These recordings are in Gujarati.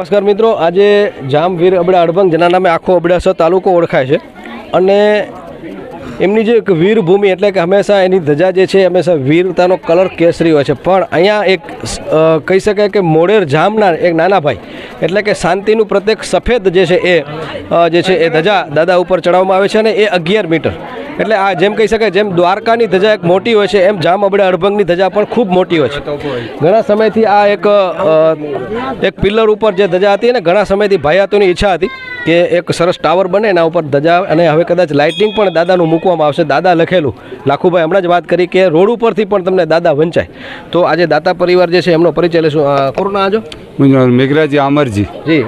નમસ્કાર મિત્રો આજે જામવીર અબડા અડભંગ જેના નામે આખો અબડાસા તાલુકો ઓળખાય છે. અને એમની જે એક વીરભૂમિ એટલે કે હંમેશા એની ધજા જે છે, હંમેશા વીરતાનો કલર કેસરી હોય છે. પણ અહીંયા એક કહી શકાય કે મોડેર જામના એક નાના ભાઈ, એટલે કે શાંતિનું પ્રત્યેક સફેદ જે છે એ જે છે એ ધજા દાદા ઉપર ચડાવવામાં આવે છે અને એ અગિયાર મીટર. એટલે આ જેમ કહી શકાય જેમ દ્વારકાની ધજા એક મોટી હોય છે, એમ જામ અબડા અડભંગની ધજા પણ ખૂબ મોટી હોય છે. ઘણા સમયથી આ એક એક પિલ્લર ઉપર જે ધજા હતી અને ઘણા સમયથી ભાયાતોની ઈચ્છા હતી. કે એક સરસ ટાવર બને એના ઉપર ધજા અને હવે કદાચ લાઇટિંગ પણ દાદાનું મૂકવામાં આવશે. દાદા લખેલું. લાખુભાઈ હમણાં જ વાત કરી કે રોડ ઉપરથી પણ તમને દાદા વંચાય. તો આજે દાતા પરિવાર જે છે એમનો પરિચય લેશું. કોરોના આજો? મેઘરાજી અમરજી જી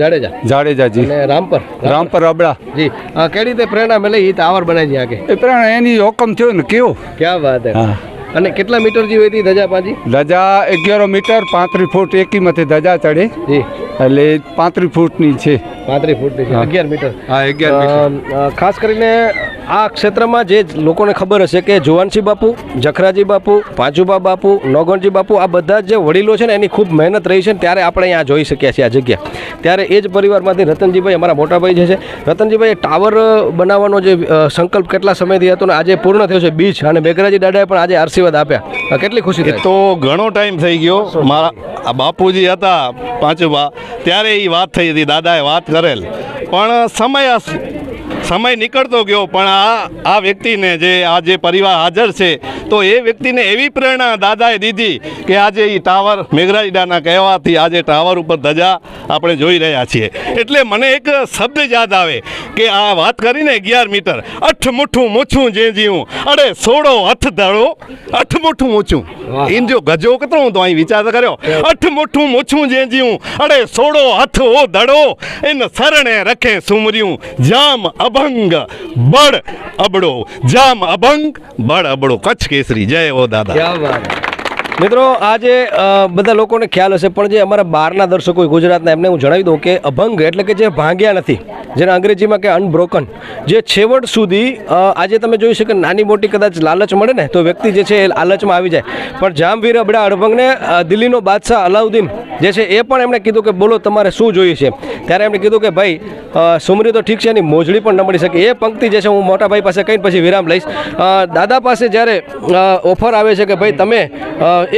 જાડેજા. જાડેજાજી. અને રામપર. રામપર અબડા જી કેવી રીતે પ્રેરણા મળે એ ટાવર બનાવી આગે? એ પ્રેરણા એની હુકમ થયો ને કેવો? ક્યાં વાત હે? હા. અને કેટલા મીટર જેવી હતી ધજા પાછી? ધજા અગિયારો મીટર પાંત્રીસ ફૂટ એકી મથે ધજા ચડે. જી. એટલે પાંત્રીસ ફૂટની છે. પાંત્રીસ ફૂટની છે અગિયાર મીટર. હા અગિયાર ખાસ કરીને આ ક્ષેત્રમાં જે લોકોને ખબર હશે કે જુવાનસી બાપુ જખરાજી બાપુ પાંચુબા બાપુ નોગણજી બાપુ આ બધા જે વડીલો છે ને એની ખૂબ મહેનત રહી છે ને ત્યારે આપણે અહીંયા જોઈ શક્યા છીએ આ જગ્યા. ત્યારે એ જ પરિવારમાંથી રતનજીભાઈ અમારા મોટાભાઈ જે છે રતનજીભાઈ ટાવર બનાવવાનો જે સંકલ્પ કેટલા સમયથી હતો ને આજે પૂર્ણ થયો છે બીચ અને મેઘરાજી દાદાએ પણ આજે આશીર્વાદ આપ્યા. કેટલી ખુશી તો ઘણો ટાઈમ થઈ ગયો. મારા આ બાપુજી હતા પાંચુબા ત્યારે એ વાત થઈ હતી દાદાએ વાત કરેલ. પણ સમય સમય નીકળતો ગયો પણ આ આ વ્યક્તિને જે આ જે પરિવાર હાજર છે તો એ વ્યક્તિને એવી પ્રેરણા દાદાએ દીધી કે આજે એ ટાવર મેઘરાજડાના કહેવાથી આજે ટાવર ઉપર ધજા આપણે જોઈ રહ્યા છીએ. એટલે મને એક શબ્દ યાદ આવે કે આ વાત કરીને અગિયાર મીટર અઠ મુઠ્ઠું મૂછું જે જીવું. અરે સોડો હથ ધડો અઠ મુઠ્ઠું મૂછું. ઇન જો ગજો કતો હું તો અહીં વિચાર કર્યો. અઠ મુઠ્ઠું મૂછું જે જીવું. અરે સોડો હથ ઓ ધડો એને શરણે રખે સુમર્યું. જામ અભંગ. બળ અબડો જામ અભંગ, બળ અબડો કચ્છ કેસરી. જય ઓ દાદા. મિત્રો, આજે બધા લોકોને ખ્યાલ હશે, પણ જે અમારા બહારના દર્શકો ગુજરાતના, એમને હું જણાવી દઉં કે અભંગ એટલે કે જે ભાંગ્યા નથી, જેને અંગ્રેજીમાં કે અનબ્રોકન જે છેવટ સુધી આજે તમે જોઈ શકો નાની મોટી કદાચ લાલચ મળે ને, તો વ્યક્તિ જે છે એ લાલચમાં આવી જાય. પણ જામવીર અબડા અડભંગને દિલ્હીનો બાદશાહ અલાઉદ્દીન જે છે એ પણ એમણે કીધું કે બોલો તમારે શું જોઈએ છે? ત્યારે એમણે કીધું કે ભાઈ સુમરી તો ઠીક છે, એની મોજડી પણ ન મળી શકે એ પંક્તિ જે છે હું મોટા ભાઈ પાસે કહીને પછી વિરામ લઈશ. દાદા પાસે જ્યારે ઓફર આવે છે કે ભાઈ તમે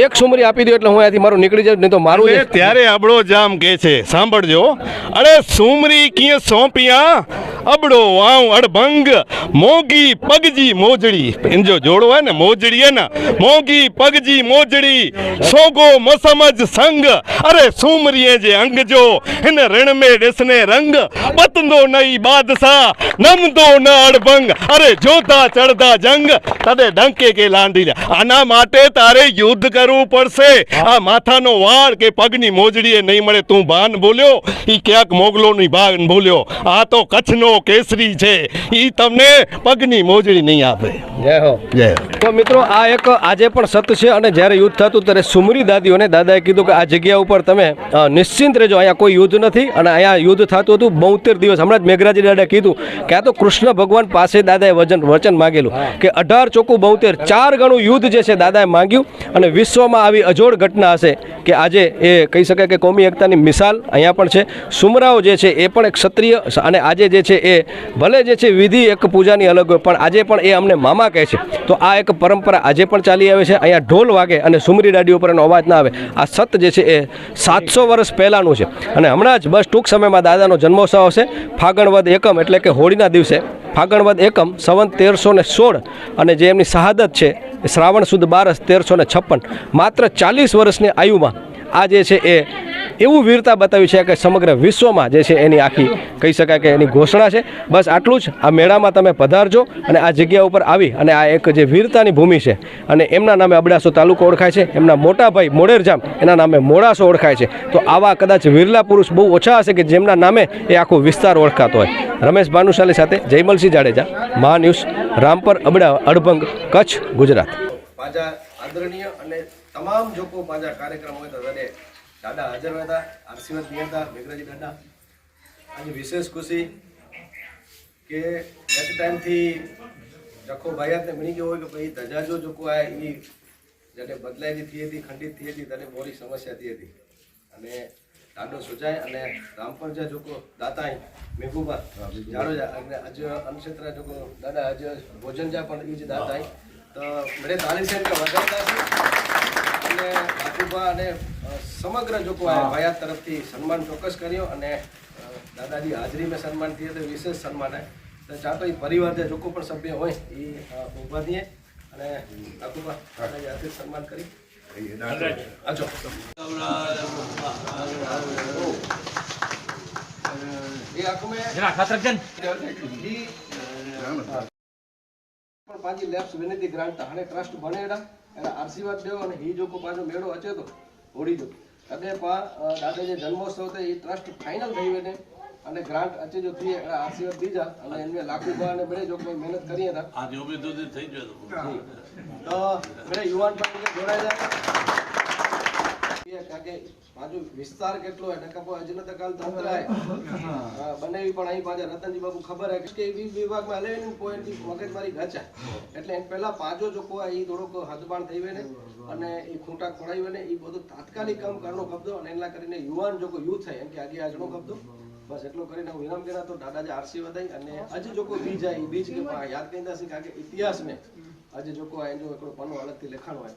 એક સુમરી આપી દો એટલે હું અહીંયાથી મારું નીકળી જાઉં, નહીં તો મારું ત્યારે અબડો જામ કે છે? સાંભળજો. અરે, સુમરી ક્યાં સોંપિયા? અબડો વાવ અડભંગ. મોગી પગજી મોજડી. એનો જોડો હોય ને, મોજડી હે ને મોગી પગજી મોજડી. સોગો મસમજ સંગ. અરે સુમરીએ જે અંગ જો એને રણ મે ડેસને રંગ. બતંદો નઈ બાદશાહ નમદો ન અડભંગ. અરે જોતા ચડતા જંગ. તને ડંકે કે લાંડી આના માટે તારે યુદ્ધ કરવું પડશે. આ માથાનો વાળ કે પગની મોજડીએ નહીં મળે તું ભાન બોલ્યો ઈ ક્યાંક મોગલોની ભાન બોલ્યો આ તો કચ્છનો કેસરી છે. ઈ તમને પગની મોજડી નહીં આપે. જય હો. જય તો મિત્રો આ એક આજે પણ સત્ય છે અને જ્યારે યુદ્ધ થતું ત્યારે સુમરી દાદીઓને દાદાએ કીધું કે આ જગ્યા ઉપર તમે અ, નિશ્ચિંત રહેજો. અહીંયા કોઈ યુદ્ધ નથી અને અહીંયા યુદ્ધ થતું હતું બોતેર દિવસ. હમણાં જ મેઘરાજી દાદાએ કીધું કે આ તો કૃષ્ણ ભગવાન પાસે દાદાએ વચન વચન માગેલું કે અઢાર ચોખ્ખું બોતેર ચાર ગણું યુદ્ધ જે છે દાદાએ માંગ્યું અને વિશ્વમાં આવી અજોડ ઘટના હશે કે આજે એ કહી શકાય કે કોમી એકતાની મિસાલ અહીંયા પણ છે. સુમરાઓ જે છે એ પણ એક ક્ષત્રિય અને આજે જે છે એ ભલે જે છે વિધિ એક પૂજાની અલગ હોય પણ આજે પણ એ અમને મામા કહે છે. તો આ એક પરંપરા આજે પણ ચાલી આવે છે. અહીંયા ઢોલ વાગે અને સુમરી દાડી ઉપર એનો અવાજ ના આવે. આ સત જે છે એ સાતસો વર્ષ પહેલાંનું છે. અને હમણાં જ બસ ટૂંક સમયમાં દાદાનો જન્મોત્સવ આવશે. ફાગણવદ એકમ એટલે કે હોળીના દિવસે. ફાગણવદ એકમ સંવંત તેરસો ને સોળ અને જે એમની શહાદત છે એ શ્રાવણ સુદ બારસ તેરસો ને છપ્પન. માત્ર ચાલીસ વર્ષની આયુમાં આ જે છે એ એવું વીરતા બતાવી છે કે સમગ્ર વિશ્વમાં જે છે એની આખી કહી શકાય કે એની ઘોષણા છે. બસ આટલું જ આ મેળામાં તમે પધારજો અને આ જગ્યા ઉપર આવી અને આ એક જે વીરતાની ભૂમિ છે અને એમના નામે અબડાસો તાલુકો ઓળખાય છે, એમના મોટા ભાઈ મોડેરજામ એના નામે મોડાસો ઓળખાય છે. તો આવા કદાચ વીરલા પુરુષ બહુ ઓછા હશે કે જેમના નામે એ આખો વિસ્તાર ઓળખાતો હોય. રમેશ ભાનુશાલી સાથે જયમલસિંહ જાડેજા મહા ન્યૂઝ રામપર અબડા, અડભંગ, કચ્છ, ગુજરાત. આદરણીય અને તમામ લોકો કાર્યક્રમ હોય તો દાદા હાજર હતા આશીર્વાદ નહીં હતા, મેઘરાજી દાદા. આજે વિશેષ ખુશી કે નેક્સ્ટ ટાઈમથી જખો ભાયાતને મળી ગયો હોય કે ભાઈ ધજાજો જોકો આ એ જેને બદલાયેલી થઈ હતી, ખંડિત થઈ હતી ત્યારે મોટી સમસ્યા થઈ હતી. અને દાડો સુજાય અને રામપરજા જોકો દાતાઈ મેઘુબા જાડોજા અને અજ અનક્ષેત્ર જોકો દાદા અજ ભોજન જા પણ એ જ દાતાઈ તો મેરે તાલીસ કે વધારતા છે. અને બાપુબા અને સમગ્ર જોકો આ ભાયાત તરફથી સન્માન ચોક્કસ કર્યો અને દાદાજી હાજરી મેં સન્માન થઈએ તો વિશેષ સન્માન હે તો એ પરિવાર જે જોકો પણ સભ્ય હોય એ ઊભા થઈએ અને દાદાજી હાથે સન્માન કરી. આજો એ આખું મેં પણ પાછી લેબ્સ વિનંતી ગ્રાન્ટ હાણે ટ્રસ્ટ બનેડા એના આશીર્વાદ દેવો અને હી જોકો પાછો મેળો અચે તો હોડી જો અને પા દાદા જે જન્મોત્સવ તે એ ટ્રસ્ટ ફાઇનલ થઈ વેને અને ગ્રાન્ટ અચે જો થઈએ એના આશીર્વાદ દીધા. અને એમને લાખો બા અને બડે જો કોઈ મહેનત કરીએ હતા આજે ઊભી દૂધી થઈ ગયો તો. બડે યુવાન પણ જોડાઈ જાય. બાજુ વિસ્તાર કેટલો હે નકા પો અજનત કાલ તંત્ર બનાવી પણ અહીં પાછા રતનજી બાબુ ખબર હે કે વી વિભાગમાં હલે ને પોઈન્ટ મગજ મારી ગચા એટલે એને પહેલા પાજો જો કોઈ ઈ થોડોક હદબાણ થઈ વેને અને એ ખૂંટા ખોડાઈ ને એ બધું તાત્કાલિક કામ કરનો કબજો અને એના કરીને યુવાન જો કોઈ યુથ થાય એમ કે આગે આજનો કબજો બસ એટલો કરીને હું વિરામ કર્યા તો દાદાજી આરસી વધાઈ અને હજી જો કોઈ બીજ આવી બીજ કે યાદ કઈંદા છે કારણ કે ઇતિહાસ મેં આજે જો કોઈ જો એકડો પન્નો અલગથી લખાણો હોય.